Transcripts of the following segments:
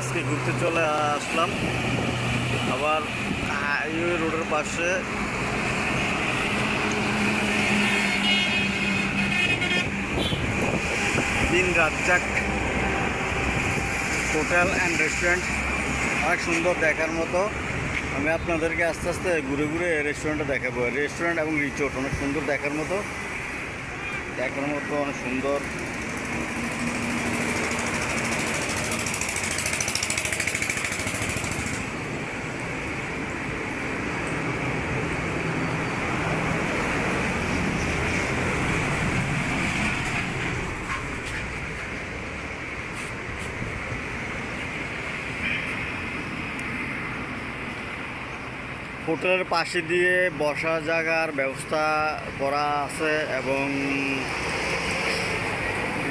আজকে ঘুরতে চলে আসলাম। আবার হাইওয়ে রোডের পাশে। দিন রাজ্জাক হোটেল অ্যান্ড রেস্টুরেন্ট অনেক সুন্দর দেখার মতো। আমি আপনাদেরকে আস্তে আস্তে ঘুরে ঘুরে রেস্টুরেন্টটা দেখাবো। রেস্টুরেন্ট এবং রিচোর্ট অনেক সুন্দর দেখার মতো। দেখার মতো অনেক সুন্দর। হোটেলের পাশে দিয়ে বসা জায়গার ব্যবস্থা করা আছে এবং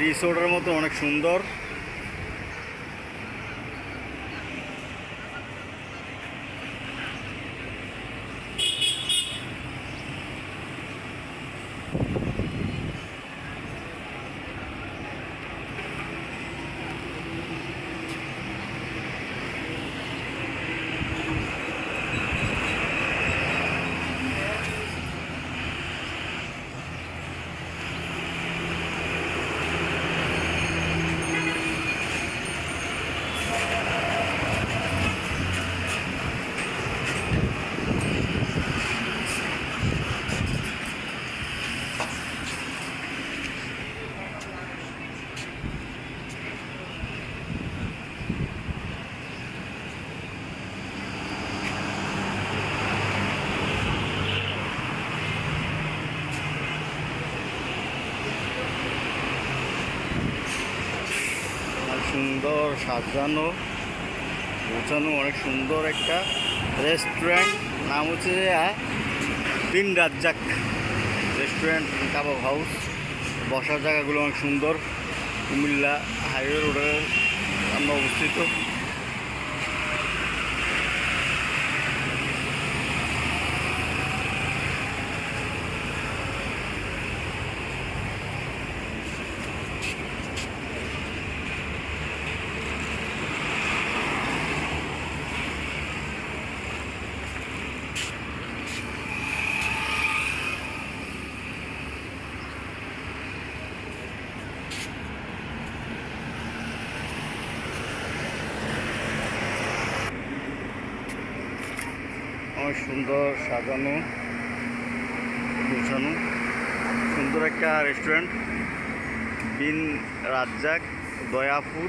রিসোর্টের মতো অনেক সুন্দর। সুন্দর সাজানো, গোছানো, অনেক সুন্দর একটা রেস্টুরেন্ট নাম হচ্ছে তিন রাজ্জাক রেস্টুরেন্ট কাবাব হাউস বসার জায়গাগুলো অনেক সুন্দর। কুমিল্লা হাইওয়ে রোডে আমরা অবস্থিত। অনেক সুন্দর সাজানো গুছানো। সুন্দর একটা রেস্টুরেন্ট বিন রাজ্জাক দয়াপুর।